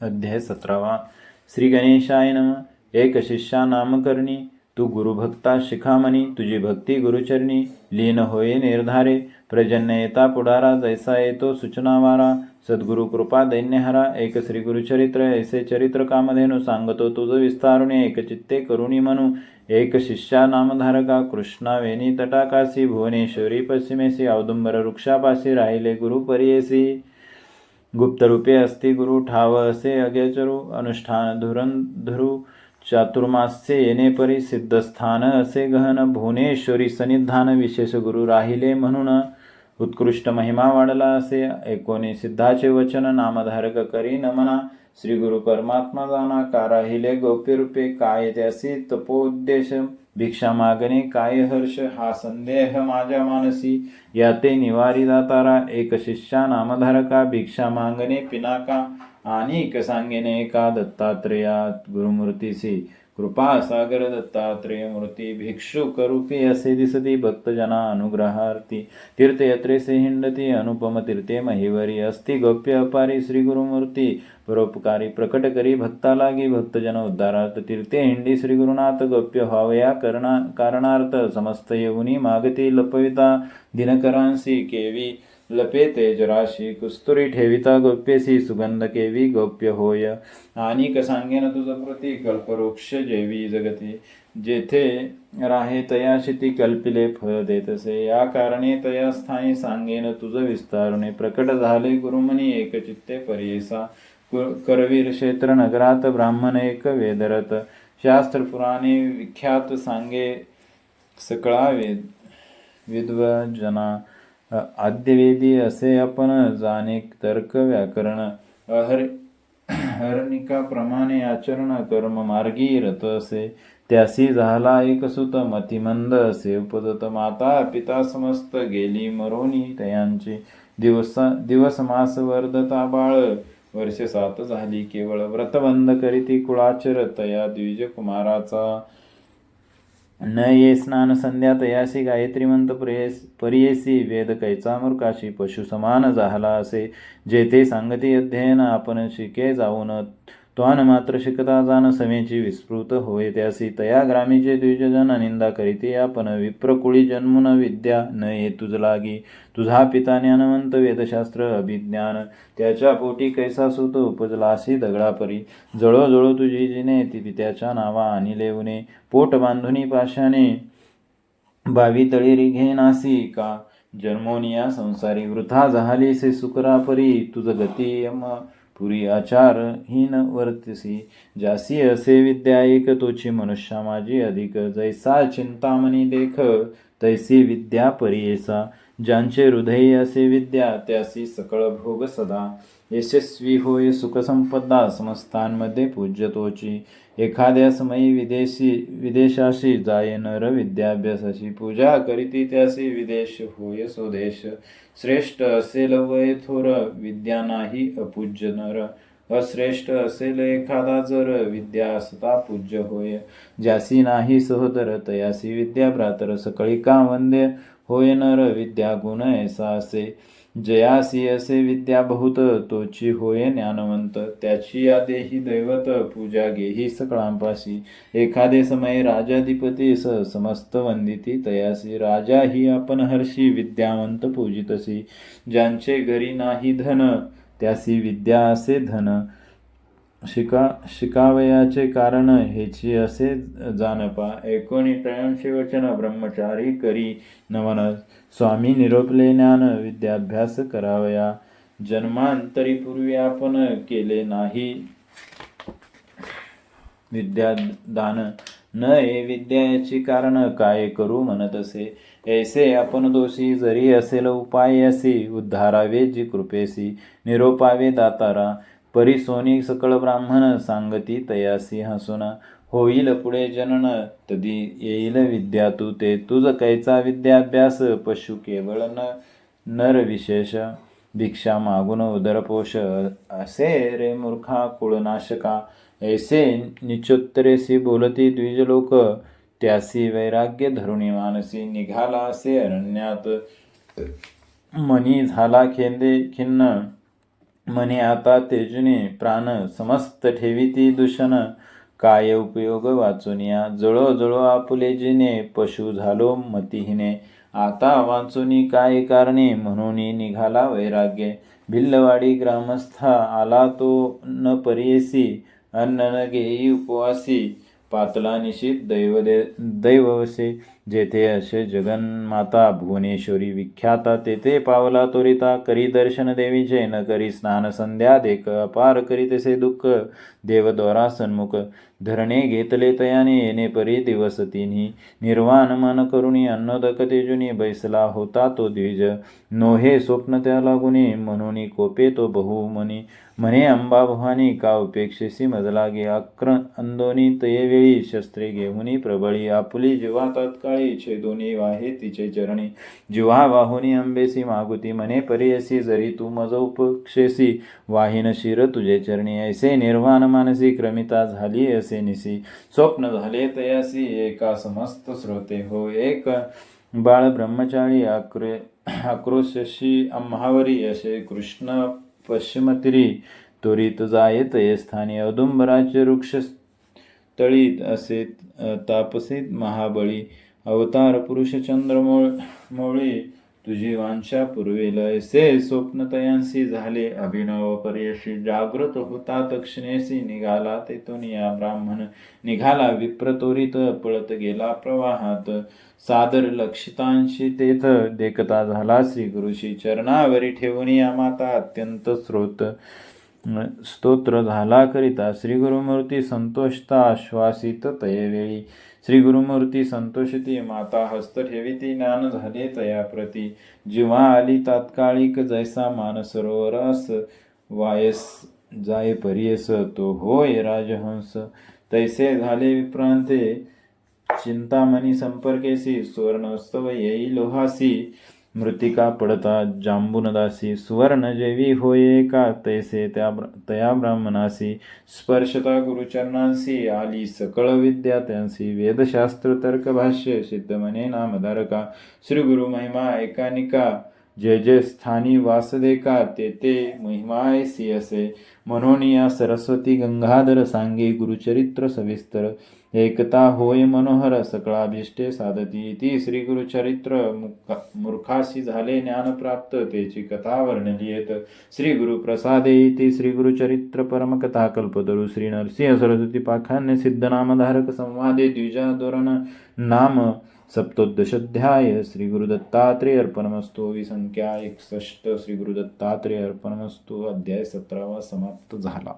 अध्याय सतरावा. श्री गणेशाय नम. एक शिष्या नामकरणी तू गुरुभक्ता शिखामणी तुझी भक्ती गुरुचरणी लीन होये निर्धारे प्रजन्य येता पुढारा जैसा येतो सूचनावारा सद्गुरु कृपा दैन्यहरा एक श्री गुरुचरित्र ऐसे चरित्र कामधेनु सांगतो तुझ विस्तारुणे एक चित्ते करुणी म्हणू एक शिष्या नामधारका कृष्णा वेणी तटाकाशी भुवनेश्वरी पश्चिमेशी औदुंबर वृक्षापाशी राहिले गुरु परियेसी अस्ति गुरु ठाव असे अग्यचरू अनुष्ठान धुरंधरू चातुर्मास्य येणे परी सिद्धस्थान असे गहन भुवनेश्वरी सन्निधान विशेष गुरु राहिले म्हणून उत्कृष्ट महिमा वाढला असे एकोणी सिद्धाचे वचन नामधारक करी नमना. श्री गुरु परमात्मा जाना का राहिले गोप्य काय त्यासी तपोद्देश भिक्षा मागणे काय हर्ष हा संदेह माझ्या मानसी. या ते निवारी दातारा एक शिष्या नामधारका. भिक्षा मागणे पिनाका. आणि एक सांगेने एका दत्तात्रेयात गुरुमूर्तीसी. कृपा सागर दत्तात्रेय मूर्ती भिक्षुक रूपी असे दिसती भक्तजना अनुग्रहार्थी तीर्थयात्रेसे हिंडती अनुपम तीर्थे महिवरी अस्ति गोप्य अपारी श्री गुरुमूर्ती परोपकारी प्रकट करी भक्ता लागी भक्तजन उद्धारार्थ तीर्थे हिंडी श्री गुरुनाथ गोप्य व्हावया करणा कारणार्थ समस्त येऊनी मागती लपविता दिनकरांसी केवी लपे तेजराशी कुस्तुरी ठेविता गोप्यसी सुगंध केवी गोप्य होय. आणि सांगेन तुझ प्रती कल्पवृक्ष जेवी जगती. जेथे राहे तयाशी ती कल्पिले फळ देतसे. या कारणे तया स्थानी सांगेन तुझ विस्तारणे. प्रकट झाले गुरुमनी एक चित्ते कु- करवीर क्षेत्र नगरात ब्राह्मण एक वेदरत. शास्त्र पुराणे विख्यात सांगे सकळा वेद विद्वजना. आद्यवेदी असे आपण जाणे तर्क व्याकरण अहर हरणिकाप्रमाणे आचरण कर्म मार्गी रत असे. त्यासी झाला एक सुत मतिमंद असे. उपदत माता पिता समस्त गेली मरोनी तयांची. दिवस दिवस मास वर्धता बाळ. वर्ष सात झाली केवळ व्रतबंध करीती कुळाचर तया द्विज कुमाराचा न ये स्नान संध्या तयासी गायत्री मंत्र प्रेयस परियसी वेद कैचा मूर्खाशी पशु समान झाला असे जेथे सांगती अध्ययन आपण शिके जाऊन त्वान मात्र शिकता जाण समेची विस्मृत होय त्यासी तया ग्रामीचे द्विजजन निंदा करीते आपण विप्रकुळी जन्मुन विद्या न ये तुझ लागी. तुझा पिता ज्ञानवंत वेदशास्त्र अभिज्ञान. त्याच्या पोटी कैसा सुत उपजलासी दगडापरी जळो जळो तुझी जिने ती त्याच्या नावा आणि लेवणे पोट बांधुनी पाशाने बावी तळेरी घेनासी का. जन्मोनिया संसारी वृथा झालीसे सुकरापरी तुझ गती यम पुरी आचारहीन वर्तसी. जासी असे विद्या एक तोची मनुष्या माझी अधिक. जैसा चिंतामणी देख तैसी विद्या परियेसा ज्यांचे हृदय असे विद्या त्यासी सकळ भोग सदा. यशस्वी होय सुखसंपदा समस्तांमध्ये पूज्यतोची एखाद्या समयी विदेशी विदेशाशी जाय नर विद्याभ्यासाची पूजा करीती त्यासी विदेश होय स्वदेश. श्रेष्ठ असेल वय थोर विद्या नाही अपूज्य नर. अश्रेष्ठ असेल एखादा जर विद्या असता पूज्य होय. ज्यासी नाही सहोदर तयासी विद्या भ्रातर सकळिका वंद्य होय नर विद्या गुण ऐसा असे. जयासी असे विद्या बहुत तोची होय ज्ञानवंत. त्याची या देही दैवत पूजा गेही सकळांपाशी. एखादे समय राजाधिपती स समस्त वंदिती तयासी. राजा ही आपण हर्षी विद्यावंत पूजितसी. ज्यांचे घरी नाही धन त्यासी विद्या असे धन. शिका शिकावयाचे कारण हेची असे जाणपा एकोणी त्रयांशी वचन ब्रह्मचारी करी नवन स्वामी निरोपले ज्ञान विद्याभ्यास करावया जन्मांतरी पूर्वी आपण केले नाही. विद्यादान न ये विद्याची कारण काय करू म्हणत असे ऐसे आपण दोषी जरी असेल उपाय असे उद्धारावे जी कृपेसी निरोपावे दातारा परी सोनी सकळ ब्राह्मण सांगती तयासी हसून होईल पुढे जनन तदी येईल विद्या तू ते. तुझ कैचा विद्याभ्यास पशु केवळ न नर विशेष. भिक्षा मागून उदरपोष असे रे मूर्खा कुळनाशका. ऐसे निचोत्तरेसी बोलती द्विजलोक त्यासी वैराग्य धरुणी मानसी निघाला असे अरण्यात. मनी झाला खेंदे खिन्न. म्हणे आता तेजुने प्राण समस्त ठेविती दूषण. काय उपयोग वाचून जळो जळो आपुले जिने पशु झालो मतिहीने आता वाचूनी काय कारणे? म्हणून निघाला वैराग्य. भिल्लवाडी ग्रामस्था आला तो न परियसी अन्न न घेई उपवासी. पातला निशित दैव दैववसे जेथे असे जगन्माता भुवनेश्वरी विख्याता तेथे पावला त्वरिता करी दर्शन देवीचे न करी स्नान संध्या देख अपार करी तसे दुःख देवद्वारा सन्मुख. धरणे घेतले तयाने येणे परी दिवस तिन्ही. निर्वाण मन करुणी अन्नोदक तेजुनी बैसला होता तो द्विज. नोहे स्वप्न त्या लागुनी म्हणून कोपे तो बहुमनी. म्हणे अंबा भवानी का उपेक्षेसी मजला गे? अक्र अंदोनी तयेवेळी शस्त्रे घेऊनी प्रबळी. आपुली जिवा तत्काळी दोन्ही वाहे तिचे चरणी. जिव्हा वाहुनी अंबेसी मागुती मने परियसी जरी तू मज उपक्षेसी वाहिन शिर तुझे चरणी. ऐसे निर्वाण मानसी क्रमिता झाली असे निसी. स्वप्न झाले तयासी एका समस्त श्रोते हो एक. बाळ ब्रह्मचारी आक्रे आक्रोशशी आम्हावरी असे कृष्ण पश्चिमतिरी. त्वरित जायत ये स्थानी औदुंबराचे वृक्ष तळीत असे तापसीत महाबळी. अवतार पुरुष चंद्रमोळ मोळी तुझी वांशा पूर्वी लयसे स्वप्न तयांसी झाले. अभिनव पर्यशी जागृत होता तक्षिणेसी निघाला तेथून या ब्राह्मण. निघाला विप्रतोरित पळत गेला प्रवाहात. सादर लक्षितांशी तेथ देखता झाला श्री गुरुशी चरणावरी ठेवून या माता अत्यंत स्रोत. स्तोत्र झाला करिता श्री गुरुमूर्ती संतोषता आश्वासित तयवेळी. श्री गुरुमूर्ती संतोषती माता हस्त ठेविती ज्ञान झाले तया प्रती. जिव्हा आली तात्कालिक जैसा मानसरोवरास वायस जाय परियस तो होय राजहंस. तैसे झाले विप्रांते चिंतामणी संपर्केसी सुवर्णोत्सव येई लोहासी. मृतिका पडता जांबुनदासी सुवर्ण जेवी होये का तैसे त्या तया ब्राह्मणासी? स्पर्शता गुरुचरणांसी आली सकळ विद्या त्यांसी. वेदशास्त्र तर्क भाष्य सिद्धमने नामधारका. श्री गुरु महिमा एकानिका. जय जय स्थानी वासदेका महिमा ऐसी असे. म्हणून या सरस्वती गंगाधर सांगे गुरुचरित्र सविस्तर. एकता होय मनोहर सकळाभिष्टे साधती. ती श्री गुरुचरित्र मूर्खाशी मूर्खासी झाले ज्ञान प्राप्त कथा वर्णली येत. श्री गुरु प्रसादे इति श्री गुरुचरित्र परमकथा कल्पतरु. श्री नरसिंह सरस्वती पाखान्य सिद्ध नामधारक संवादे द्विजाधोरण नाम सप्तोदशाध्याय श्री गुरु दत्तात्रेय अर्पणमस्तु. विसंख्या एकसष्ट. श्री गुरु दत्तात्रेय अर्पणमस्तु. अध्याय सतरावा समाप्त. झाला